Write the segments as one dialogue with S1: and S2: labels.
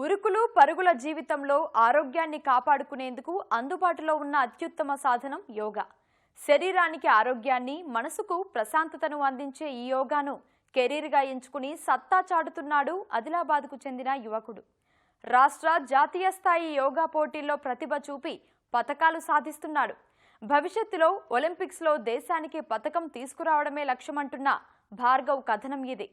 S1: ఉరుకులు పరుగుల జీవితంలో ఆరోగ్యాన్ని కాపాడుకునేందుకు అందుబాటులో ఉన్న అత్యుత్తమ సాధనం యోగా. శరీరానికి ఆరోగ్యాన్ని మనసుకు ప్రశాంతతను అందించే ఈ యోగాను కెరీర్గా ఎంచుకుని సత్తా చాటుతున్నాడు ఆదిలాబాద్కు చెందిన యువకుడు. రాష్ట్ర జాతీయ స్థాయి యోగా పోటీల్లో ప్రతిభ చూపి పథకాలు సాధిస్తున్నాడు. భవిష్యత్తులో ఒలింపిక్స్లో దేశానికి పథకం తీసుకురావడమే లక్ష్యమంటున్న భార్గవ్ కథనం ఇది.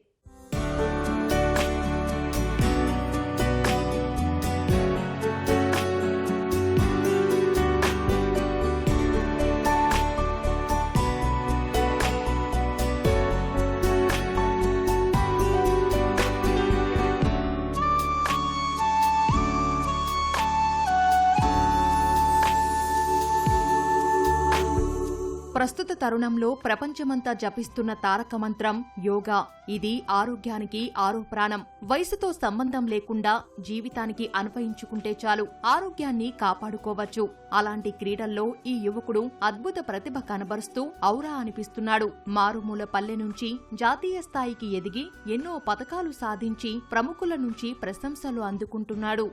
S2: ప్రస్తుత తరుణంలో ప్రపంచమంతా జపిస్తున్న తారక మంత్రం యోగా. ఇది ఆరోగ్యానికి ఆరో ప్రాణం. వయసుతో సంబంధం లేకుండా జీవితానికి అన్వయించుకుంటే చాలు. ఆరోగ్యాన్ని కాపాడుకోవచ్చు. అలాంటి క్రీడల్లో ఈ యువకుడు అద్భుత ప్రతిభ కనబరుస్తూ ఔరా అనిపిస్తున్నాడు. మారుమూల పల్లె నుంచి జాతీయ స్థాయికి ఎదిగి ఎన్నో పథకాలు సాధించి ప్రముఖుల నుంచి ప్రశంసలు అందుకుంటున్నాడు.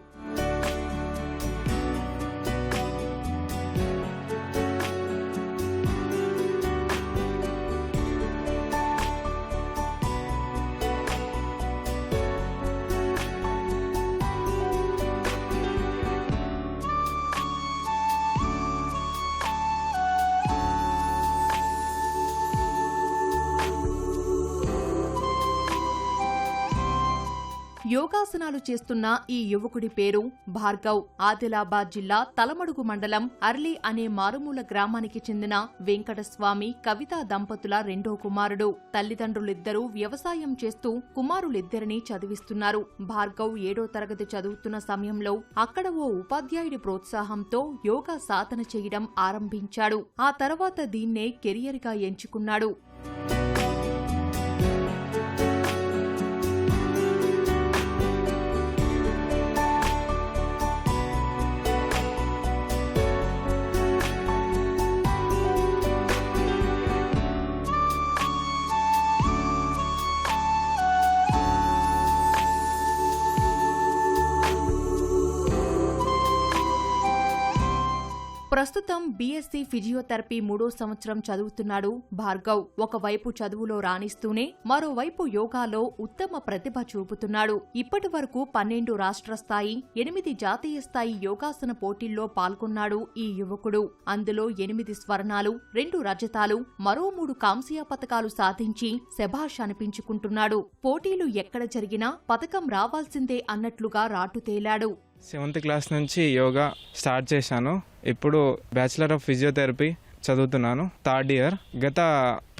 S2: యోగాసనాలు చేస్తున్న ఈ యువకుడి పేరు భార్గవ్. ఆదిలాబాద్ జిల్లా తలమడుగు మండలం అర్లీ అనే మారుమూల గ్రామానికి చెందిన వెంకటస్వామి కవితా దంపతుల రెండో కుమారుడు. తల్లిదండ్రులిద్దరూ వ్యవసాయం చేస్తూ కుమారులిద్దరినీ చదివిస్తున్నారు. భార్గవ్ ఏడో తరగతి చదువుతున్న సమయంలో అక్కడ ఓ ఉపాధ్యాయుడి ప్రోత్సాహంతో యోగా సాధన చేయడం ఆరంభించాడు. ఆ తర్వాత దీన్నే కెరియర్గా ఎంచుకున్నాడు. ప్రస్తుతం బీఎస్సీ ఫిజియోథెరపీ మూడో సంవత్సరం చదువుతున్నాడు భార్గవ్. ఒకవైపు చదువులో రాణిస్తూనే మరోవైపు యోగాలో ఉత్తమ ప్రతిభ చూపుతున్నాడు. ఇప్పటి వరకు పన్నెండు రాష్ట్ర స్థాయి ఎనిమిది జాతీయ స్థాయి యోగాసన పోటీల్లో పాల్గొన్నాడు ఈ యువకుడు. అందులో ఎనిమిది స్వర్ణాలు రెండు రజతాలు మరో మూడు కాంస్య పతకాలు సాధించి శభాష్ అనిపించుకుంటున్నాడు. పోటీలు ఎక్కడ జరిగినా పథకం రావాల్సిందే అన్నట్లుగా రాటుతేలాడు
S3: సెవెంత్ క్లాస్ నుంచి యోగా స్టార్ట్ చేశాను. ఇప్పుడు బ్యాచిలర్ ఆఫ్ ఫిజియోథెరపీ చదువుతున్నాను. Third year. గత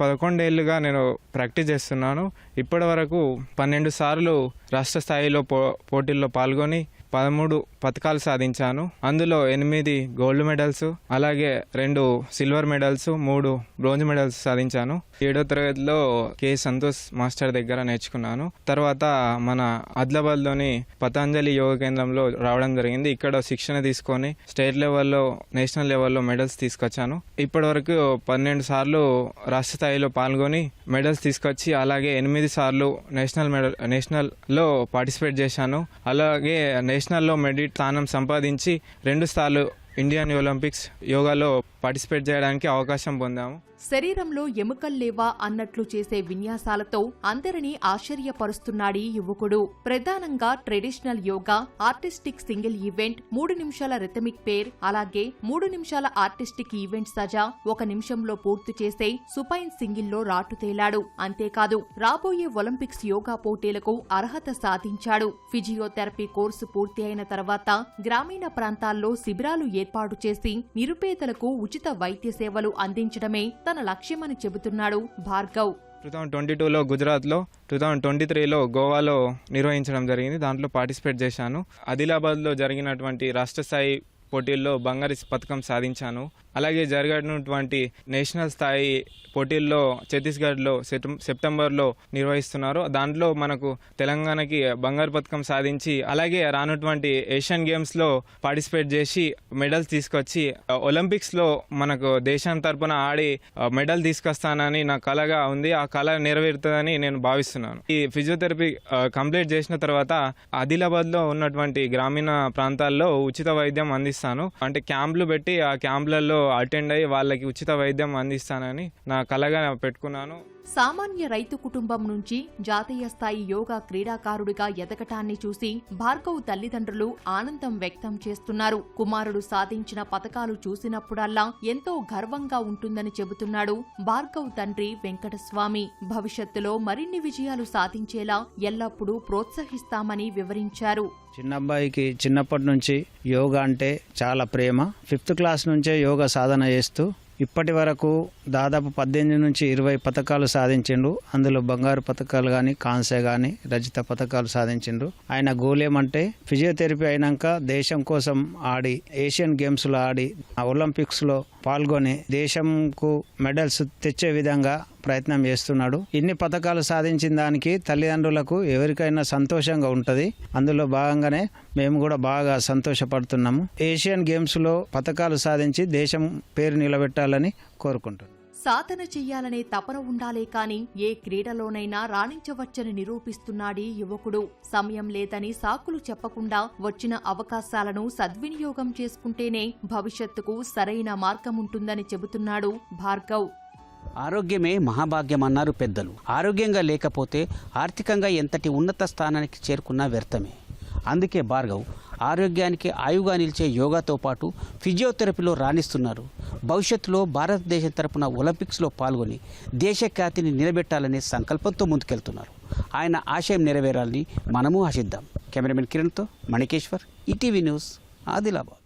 S3: పదకొండేళ్ళుగా నేను ప్రాక్టీస్ చేస్తున్నాను. ఇప్పటి వరకు పన్నెండు సార్లు రాష్ట్ర స్థాయిలో పో పోటీల్లో పాల్గొని పదమూడు పథకాలు సాధించాను. అందులో ఎనిమిది గోల్డ్ మెడల్స్ అలాగే రెండు సిల్వర్ మెడల్స్ మూడు బ్రోంజ్ మెడల్స్ సాధించాను. ఏడో తరగతిలో కె. సంతోష్ మాస్టర్ దగ్గర నేర్చుకున్నాను. తర్వాత మన ఆదిలాబాద్లోని పతంజలి యోగ కేంద్రంలో రావడం జరిగింది. ఇక్కడ శిక్షణ తీసుకొని స్టేట్ లెవెల్లో నేషనల్ లెవెల్లో మెడల్స్ తీసుకొచ్చాను. ఇప్పటి వరకు పన్నెండు సార్లు రాష్ట్ర స్థాయిలో పాల్గొని మెడల్స్ తీసుకొచ్చి అలాగే ఎనిమిది సార్లు నేషనల్ మెడల్ నేషనల్లో పార్టిసిపేట్ చేశాను. అలాగే నేషనల్లో మెడిట్ స్థానం సంపాదించి రెండు సార్లు ఇండియన్ ఒలింపిక్స్ యోగాలో పార్టిసిపేట్ చేయడానికి అవకాశం పొందాము.
S2: శరీరంలో ఎముకల్లేవా అన్నట్లు చేసే విన్యాసాలతో అందరినీ ఆశ్చర్యపరుస్తున్నాడు యువకుడు. ప్రధానంగా traditional yoga artistic single event మూడు నిమిషాల రిథమిక్ పేర్ అలాగే మూడు నిమిషాల ఆర్టిస్టిక్ ఈవెంట్ సజా ఒక నిమిషంలో పూర్తి చేసే సుపైన్ సింగిల్లో రాటుతేలాడు అంతేకాదు రాబోయే ఒలింపిక్స్ యోగా పోటీలకు అర్హత సాధించాడు. ఫిజియోథెరపీ కోర్సు పూర్తి అయిన తర్వాత గ్రామీణ ప్రాంతాల్లో శిబిరాలు ఏర్పాటు చేసి నిరుపేదలకు ఉచిత వైద్య సేవలు అందించడమే తన లక్ష్యమని చెబుతున్నాడు భార్గవ్.
S3: టూ థౌజండ్ ట్వంటీ టూలో గుజరాత్లో టూ థౌజండ్ ట్వంటీ త్రీలో గోవాలో నిర్వహించడం జరిగింది. దాంట్లో పార్టిసిపేట్ చేశాను. ఆదిలాబాద్లో జరిగినటువంటి రాష్ట్ర స్థాయి పోటీల్లో బంగారు పథకం సాధించాను. అలాగే జరగనటువంటి నేషనల్ స్థాయి పోటీల్లో ఛత్తీస్గఢ్లో సెప్టెంబర్లో నిర్వహిస్తున్నారు. దాంట్లో మనకు తెలంగాణకి బంగారు పథకం సాధించి అలాగే రానటువంటి ఏషియన్ గేమ్స్లో పార్టిసిపేట్ చేసి మెడల్స్ తీసుకొచ్చి ఒలింపిక్స్లో మనకు దేశం తరపున ఆడి మెడల్ తీసుకొస్తానని నా కళగా ఉంది. ఆ కళ నెరవేరుతుందని నేను భావిస్తున్నాను. ఈ ఫిజియోథెరపీ కంప్లీట్ చేసిన తర్వాత ఆదిలాబాద్లో ఉన్నటువంటి గ్రామీణ ప్రాంతాల్లో ఉచిత వైద్యం అందిస్తాను. అంటే క్యాంపులు పెట్టి ఆ క్యాంపులలో అటెండ్ అయ్యి వాళ్ళకి ఉచిత వైద్యం అందిస్తానని నా కలగా పెట్టుకున్నాను.
S2: సామాన్య రైతు కుటుంబం నుంచి జాతీయ స్థాయి యోగా క్రీడాకారుడిగా ఎదగటాన్ని చూసి భార్గవ్ తల్లిదండ్రులు ఆనందం వ్యక్తం చేస్తున్నారు. కుమారుడు సాధించిన పథకాలు చూసినప్పుడల్లా ఎంతో గర్వంగా ఉంటుందని చెబుతున్నాడు భార్గవ్ తండ్రి వెంకటస్వామి. భవిష్యత్తులో మరిన్ని విజయాలు సాధించేలా ఎల్లప్పుడూ ప్రోత్సహిస్తామని వివరించారు.
S4: చిన్న అబ్బాయికి చిన్నప్పటి నుంచి యోగా అంటే చాలా ప్రేమ. ఫిఫ్త్ క్లాస్ నుంచే యోగా సాధన చేస్తూ ఇప్పటి వరకు దాదాపు పద్దెనిమిది నుంచి ఇరవై పథకాలు సాధించిండు. అందులో బంగారు పథకాలు కానీ కాంస్య కానీ రజిత పథకాలు సాధించిండు. ఆయన గోల్ ఏమంటే ఫిజియోథెరపీ అయినాక దేశం కోసం ఆడి ఏషియన్ గేమ్స్లో ఆడి ఆ ఒలింపిక్స్లో పాల్గొని దేశంకు మెడల్స్ తెచ్చే విధంగా ప్రయత్నం చేస్తున్నాడు. ఇన్ని పథకాలు సాధించిన దానికి తల్లిదండ్రులకు ఎవరికైనా సంతోషంగా ఉంటుంది. అందులో భాగంగానే మేము కూడా బాగా సంతోషపడుతున్నాము. ఏషియన్ గేమ్స్లో పథకాలు సాధించి దేశం పేరు నిలబెట్టాలని కోరుకుంటున్నాం.
S2: సాధన చెయ్యాలనే తపన ఉండాలే కాని ఏ క్రీడలోనైనా రాణించవచ్చని నిరూపిస్తున్నాడీ యువకుడు. సమయం లేదని సాకులు చెప్పకుండా వచ్చిన అవకాశాలను సద్వినియోగం చేసుకుంటేనే భవిష్యత్తుకు సరైన మార్గముంటుందని చెబుతున్నాడు భార్గవ్.
S5: ఆరోగ్యమే మహాభాగ్యం అన్నారు పెద్దలు. ఆరోగ్యంగా లేకపోతే ఆర్థికంగా ఎంతటి ఉన్నత స్థానానికి చేరుకున్నా వ్యర్థమే. అందుకే భార్గవ్ ఆరోగ్యానికి ఆయుగా నిలిచే యోగాతో పాటు ఫిజియోథెరపీలో రాణిస్తున్నారు. భవిష్యత్తులో భారతదేశం తరపున ఒలింపిక్స్లో పాల్గొని దేశ ఖ్యాతిని నిలబెట్టాలనే సంకల్పంతో ముందుకెళ్తున్నారు. ఆయన ఆశయం నెరవేరాలని మనము ఆశిద్దాం. కెమెరామెన్ కిరణ్తో మణికేశ్వర్ ఈటీవీ న్యూస్ ఆదిలాబాద్.